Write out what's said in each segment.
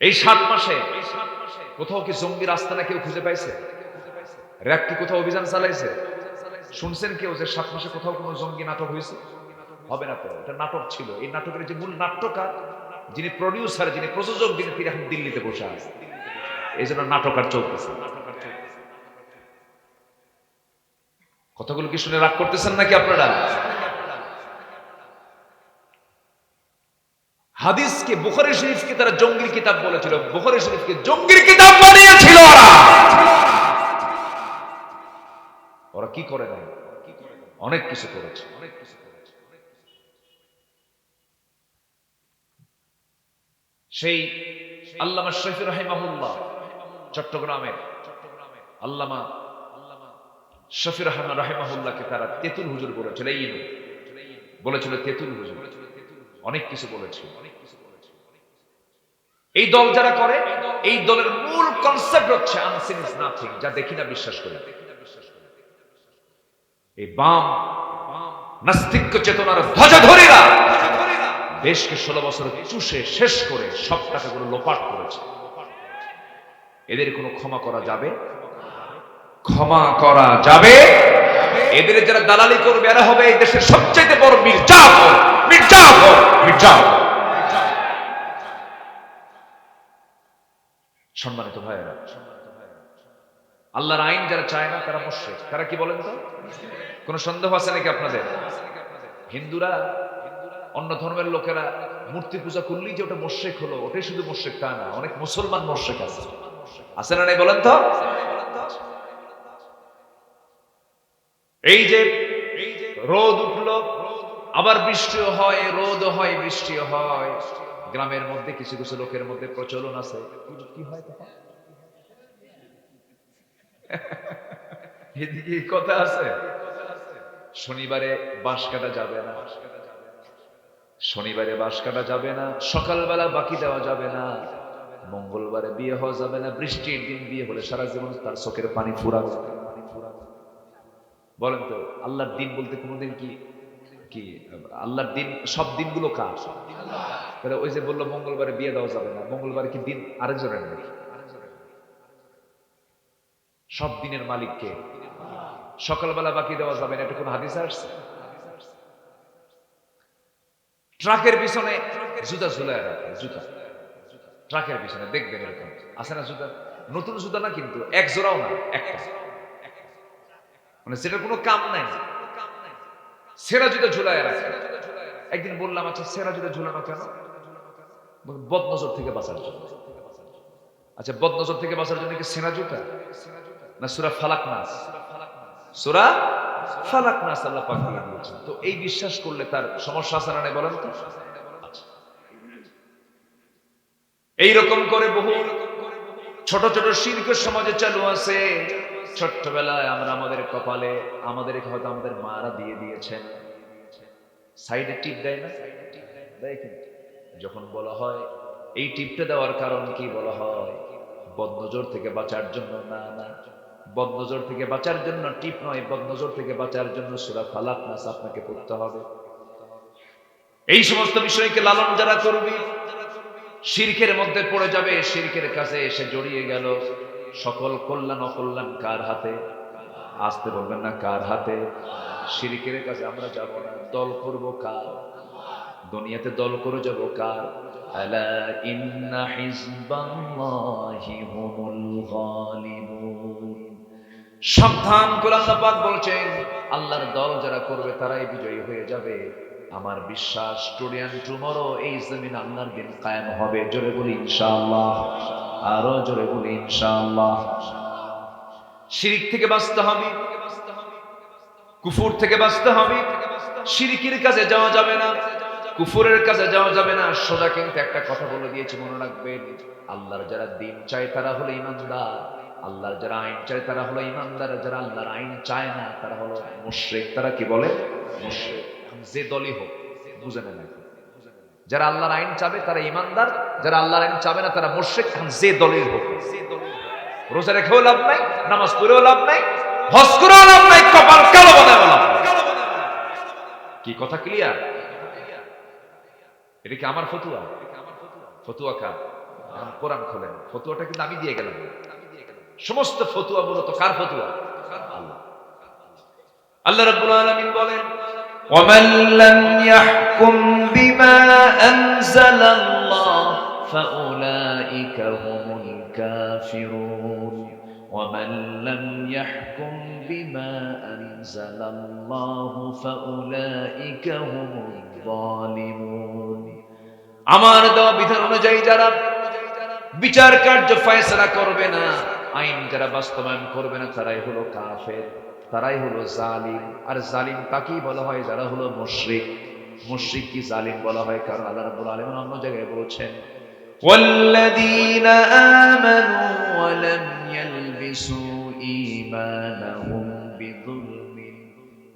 এই সাত মাসে কোথাও কি জঙ্গির আস্তানা কেউ খুঁজে পাইছে? র্যাব কি কোথাও অভিযান চালাইছে? শুনছেন কেউ যে সাত মাসে কোথাও কোনো জঙ্গি নাটক হয়েছে হবে না তো, এটা নাটক ছিল। এই নাটকের যে মূল নাট্যকার, যিনি প্রডিউসার যিনি প্রযোজক, যিনি তিনি এখন দিল্লিতে বসে আছে এই জন্য নাটক আর চলতেছে কথাগুলো কি শুনে রাগ করতেছেন নাকি আপনারা? হাদিসকে, বুখারী শরীফকে তারা জঙ্গির কিতাব বলেছিল। বুখারী শরীফকে জঙ্গির কিতাব বানিয়েছিল ওরা। ওরা কি করে নাই? অনেক কিছু করেছে। অনেক কিছু সেই আল্লামা শফি রাহিমাহুল্লাহ চট্টগ্রামের আল্লামা শফি রহমান রাহিমাহুল্লাহকে তারা তেতুল হুজুর বলেছিল। এই বলেছিল তেতুল হুজুর। অনেক কিছু বলেছে। এই দল যারা করে, এই দলের মূল কনসেপ্ট হচ্ছে আনসিন ইজ নাথিং যা দেখি না, বিশ্বাস করি এই বাম নাস্তিক্য চেতনার ধ্বজাধরীরা দেশকে ষোলো বছর চুষে, শেষ করে সব টাকাগুলো লোপাট করেছে। এদের কোনো ক্ষমা করা যাবে? ক্ষমা করা যাবে? এদের যারা দালালি করবে, এরা হবে এই দেশের সবচাইতে বড় মির্জাফর মির্জাফর মির্জাফর সম্মানিত ভাইয়েরা, আল্লাহর আইন যারা চায় না, তারা মুশ্রিক। তারা কি বলেন তো? কোনো সন্দেহ আছে নাকি আপনাদের? হিন্দুরা, অন্য ধর্মের লোকেরা মূর্তি পূজা করলেই যে ওটা মোশেক হলো, ওটাই শুধু মোশেক তা না, অনেক মুসলমান মোশেক আছে। আছে না নাই বলেন তো? এই যে রোদ উঠল আবার বৃষ্টিও হয় রোদ হয় বৃষ্টিও হয়। গ্রামের মধ্যে কিছু কিছু লোকের মধ্যে প্রচলন আছে। কি হয় এদিকে কথা আছে। শনিবারে বাঁশ কাটা যাবে না। শনিবারে বাঁশ কাটা যাবে না। সকালবেলা বাকি দেওয়া যাবে না। মঙ্গলবারে বিয়ে হওয়া যাবে না। বৃষ্টির দিন বিয়ে হলে সারা জীবন তার চোখের পানি ফুরাবে। বলেন তো আল্লাহর দিন বলতে কোনোদিন কি কি, আল্লাহর দিন, সব দিনগুলো কার? তাহলে ওই যে বলল মঙ্গলবারে বিয়ে দেওয়া যাবে না, মঙ্গলবারে কি দিন আরেকজনের নাকি? সব দিনের মালিককে সকালবেলা বাকি দেওয়া যাবে না, এটা কোন হাদিসে আসছে? ট্রাকের পিছনে জুতা ঝুলায় রাখে, জুতা। ট্রাকের পিছনে, দেখবেন এরকম। আছে না জুতা? নতুন জুতা না কিন্তু, এক জোড়াও না, একটা। মানে সেটার কোনো কাম নাই। সেরা জুতা ঝুলায় রাখে। একদিন বললাম আচ্ছা সেরা জুতা ঝুলানো কেন? বদনজর থেকে বাঁচার জন্য। আচ্ছা বদনজর থেকে বাঁচার জন্য কি সেনা জুতা না সুরা ফালাক নাস? সুরা ফালাক নাস আল্লাহ পাক দিয়ে দিয়েছেন। তো এই বিশ্বাস করলে তার সমস্যা আছে না বলেন তো? আচ্ছা। এইরকম করে বহু ছোট ছোট শিল্প সমাজে চালু আছে। ছোট্টবেলায় আমরা আমাদের কপালে আমাদেরকে হয়তো আমাদের মারা দিয়ে দিয়েছেন। সাইডে টিপ দেয় না? দেয় কিন্তু। যখন বলা হয়, এই টিপটা দেওয়ার কারণ কি বলা হয়? বদনজর থেকে বাঁচার জন্য না না। বদনজর থেকে বাঁচার জন্য টিপ নয়, বদনজর থেকে বাঁচার জন্য সুরা ফালাক নাস আপনাকে পড়তে হবে। এই সমস্ত বিষয়কে লালন যারা করবে, শিরকের মধ্যে পড়ে যাবে, শিরকের কাছে এসে জড়িয়ে গেল। সকল কল্যাণ অকল্যাণ কার হাতে? আসতে বলবেন না কার হাতে? শিরকের কাছে আমরা যাব না। দল করব কার? দুনিয়াতে দল করে যাব কার? সাবধান বলছেন, আল্লাহর দল যারা করবে তারাই বিজয়ী হয়ে যাবে। আমার বিশ্বাস টুডিয়ান টুমরো, এই জমিন আল্লাহর দিন কায়েম হবে। জোরে বলি, ইনশাআল্লাহ। আরও জোরে বলি, ইনশাআল্লাহ। শিরিক থেকে বাঁচতে হবে। কুফুর থেকে বাঁচতে হবে। শিরিকের কাছে যাওয়া যাবে না। কুফুরের কাছে যাওয়া যাবে না। সোজা কিন্তু একটা কথা বলে দিয়েছি, মনে রাখবেন আল্লাহর যারা দিন চায়, তারা হলো ইমানদার। আল্লাহর যারা আইন চায়, তারা হলো ইমানদার। যারা আল্লাহর আইন চায় না, তারা হলো মুশরিক। তারা কি বলে? মুশরিক। যে দলই হোক, বুঝে নেন যারা আল্লাহর আইন চাবে, তারা ইমানদার। যারা আল্লাহর আইন চাবে না, তারা মোর্শেক খান যে দলের হোক। রোজা রেখেও লাভ নাই, নামাজ পড়েও লাভ নাই হস করেও লাভ নাই, কপাল কালো বানায় লাভ কি কথা ক্লিয়ার এটা কি আমার ফতুয়া? ফতুয়া কার? কোরআন খোলেন। ফতুয়াটা কিন্তু আমি দিয়ে গেলাম। সমস্ত ফতুয়া মূলত কার ফতুয়া? আল্লাহ। রাব্বুল আলামিন বলেন ওয়ামান লাম ইয়াহকুম বিমা আনজালা فأولئك هم الكافرون ومن لم يحكم بما أنزل الله فأولئك هم الظالمون আমার দেওয়া বিধান অনুযায়ী যারা বিচার কার্য ফয়সলা করবে না আইন যারা বাস্তবায়ন করবে না তারাই হলো কাফের তারাই হলো জালিম আর জালিম তাকেই বলা হয় যারা হলো মুশরিক মুশরিক কি জালিম বলা হয় কারণ আল্লাহ রাব্বুল আলামিন অন্য জায়গায় বলেছেন والذين آمنوا ولم يلبسوا إيمانهم بظلم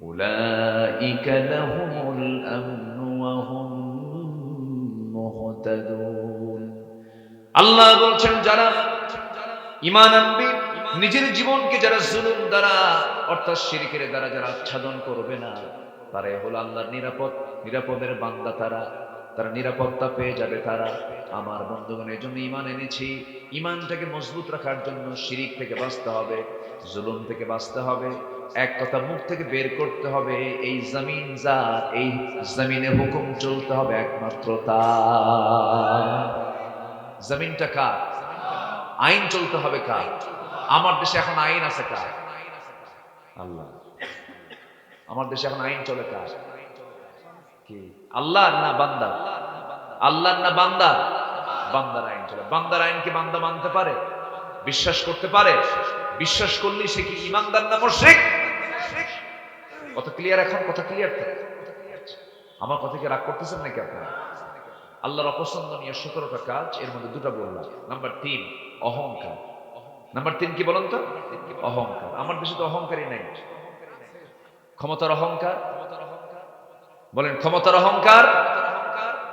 أولئك لهم الأمن وهم مهتدون আল্লাহ বলছেন যারা ইমান আনবে নিজের জীবনকে যারা জুলুম দ্বারা অর্থাৎ শিরকের দ্বারা যারা আচ্ছাদন করবে না তারাই হলো আল্লাহর নিরাপদ নিরাপদের বান্দা তারা তারা নিরাপত্তা পেয়ে যাবে, তারা আমার বন্ধুগণের জন্য ইমান এনেছি। ইমানটাকে মজবুত রাখার জন্য শিরিক থেকে বাঁচতে হবে, জুলুম থেকে বাঁচতে হবে, এক কথা মুখ থেকে বের করতে হবে, এই জমিন যার, এই জমিনে হুকুম চলতে হবে একমাত্র তার। জমিনটা কার? আইন চলতে হবে কার? আমার দেশে এখন আইন আছে কার? আল্লাহ। আমার দেশে এখন আইন চলে কার? আল্লাহর না বান্দা? আল্লাহর না বান্দা? বান্দার আইন চলে। বান্দার আইন কি বান্দা মানতে পারে? বিশ্বাস করতে পারে? বিশ্বাস করলে সে কি ইমানদার না মুশরিক? কত ক্লিয়ার এখন? কত ক্লিয়ার তো? আমার কথা কি রাগ করতেছেন নাকি আপনারা? আল্লাহর অপছন্দনীয় সতেরোটা কাজ, এর মধ্যে দুটো বললাম। নাম্বার তিন, অহংকার। নাম্বার তিন কি বলুন তো? অহংকার। আমার দেশে তো অহংকারই নাই। ক্ষমতার অহংকার বলেন, ক্ষমতার অহংকার,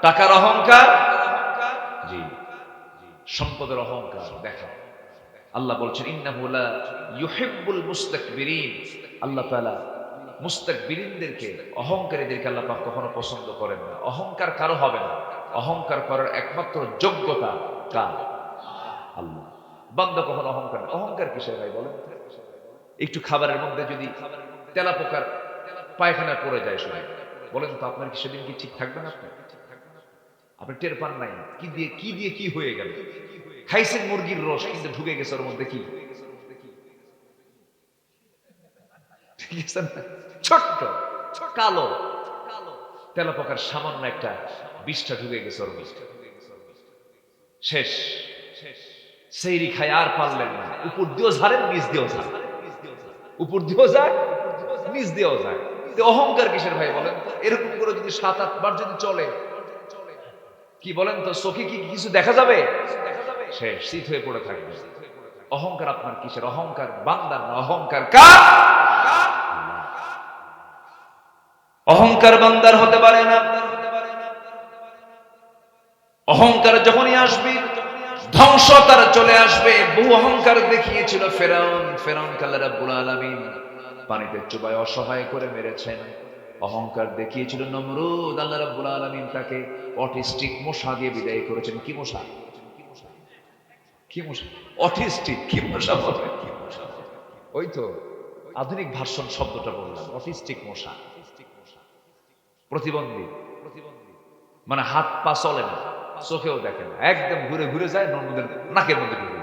টাকার অহংকার, জি, সম্পদের অহংকার দেখা আল্লাহ বলছেন আল্লাহ অহংকারীদেরকে আল্লাহ কখনো পছন্দ করেন না। অহংকার কারও হবে না। অহংকার করার একমাত্র যোগ্যতা কার? আল্লাহ। অহংকার অহংকার কিসের ভাই বলেন? একটু খাবারের মধ্যে যদি তেলা পোকার পায়খানা পড়ে যায় শুনে বলেন তো, আপনার কি সেদিন কি ঠিক থাকবেন আপনি আপনি টের পান নাই। কি দিয়ে কি দিয়ে কি হয়ে গেল? খাইছেন মুরগির রস, কিন্তু ঢুকে গেছে ওর মধ্যে কি? ছোট্ট, কালো। সামান্য একটা বিষটা ঢুকে গেছে ওর মধ্যে। শেষ। সেইরি খায় আর পারলেন না। উপর দিয়েও ঝাড়েন দিয়েও ঝাড়েন। উপর দিয়েও যায় নিচ দিয়েও যায় অহংকার কিসের ভাই বলেন তো? এরকম করে যদি সাত আটবার যদি চলে, কি বলেন তো? চোখে কি কিছু দেখা যাবে? শেষ শীত হয়ে পড়ে থাকবে। অহংকার আপনার কিসের? অহংকার বান্দার না, অহংকার কার? অহংকার বান্দার হতে পারে না। অহংকার যখনই আসবে, ধ্বংস তার চলে আসবে। বহু অহংকার দেখিয়েছিল ফেরাউন। ফেরাউন কাল্লা রাব্বুল আলামিন। পানিতে চুবায় অসহায় করে মেরেছেন। অহংকার দেখিয়েছিল নমরুদ, আল্লাহ রাব্বুল আলামিন তাকে অটিস্টিক মশা দিয়ে বিদায় করেছেন। কি মশা? কি মশা? অটিস্টিক, কি মশা বলে? ওই তো আধুনিক ভার্সন শব্দটা বললাম, অটিস্টিক মশা। প্রতিবন্ধী। মানে হাত পা চলে না, চোখেও দেখে না, একদম ঘুরে ঘুরে যায় নর্মদের নাকের মধ্যে ঢুকে।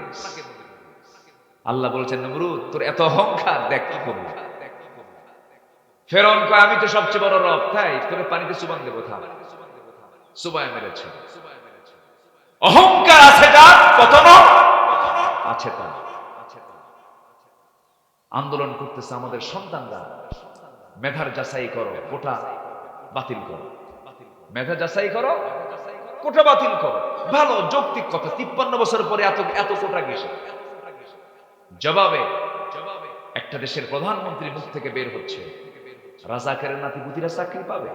আল্লাহ বলছেন, নমরুদ, তোর এত অহংকার, দেখ কি করব? ফেরন কয়, আমি তো সবচেয়ে বড় রব। তাই তোর পানিতে সুবান দেবো, থাম। সুবায় মেরেছে। অহংকার আছে যার পতন আছে তার। আন্দোলন করতেছে আমাদের সন্তানরা। মেধার যাচাই করো, কোটা বাতিল করো। মেধা যাচাই করো, কোটা বাতিল করো। ভালো, যৌক্তিক কথা, তিপ্পান্ন বছর পরে এত এত কোটা গেছে। জবাবে একটা দেশের প্রধানমন্ত্রী মুখ থেকে বের হচ্ছে। রাজাকারের নাতিপুতিরা চাকরি পাবে।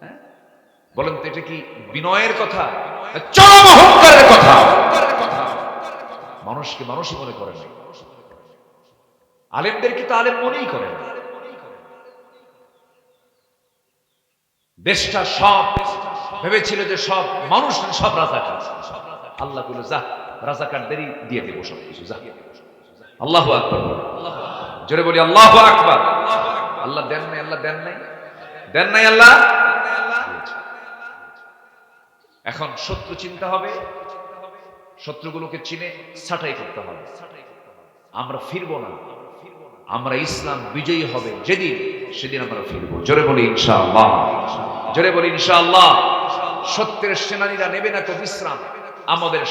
হ্যাঁ? বলেন তো এটা কি বিনয়ের কথা? চরম কথা? মানুষকে মানুষই মনে করে না আলেমদেরকে তো আলেম মনেই করে না? দেশটা সব ভেবেছিল যে সব মানুষ সব রাজাকার। আল্লাহ বলে, যা, রাজাকারদেরই দিয়ে দেবো সব কিছু যা। আল্লাহ আকবর। জোরে বলি, আল্লাহ আকবর। আল্লাহ দেন নাই, আল্লাহ দেন নাই। দেন নাই আল্লাহ? এখন শত্রু চিন্তা হবে। শত্রুগুলোকে চিনে ছাঁটাই করতে হবে। আমরা ফিরবো না। আমরা ইসলাম বিজয়ী হবে। যেদিন, সেদিন আমরা ফিরবো। জোরে বলি ইনশাআল্লাহ। জোরে বলি ইনশাআল্লাহ। সত্যের সেনানীরা নেবে না তো বিশ্রাম। আমাদের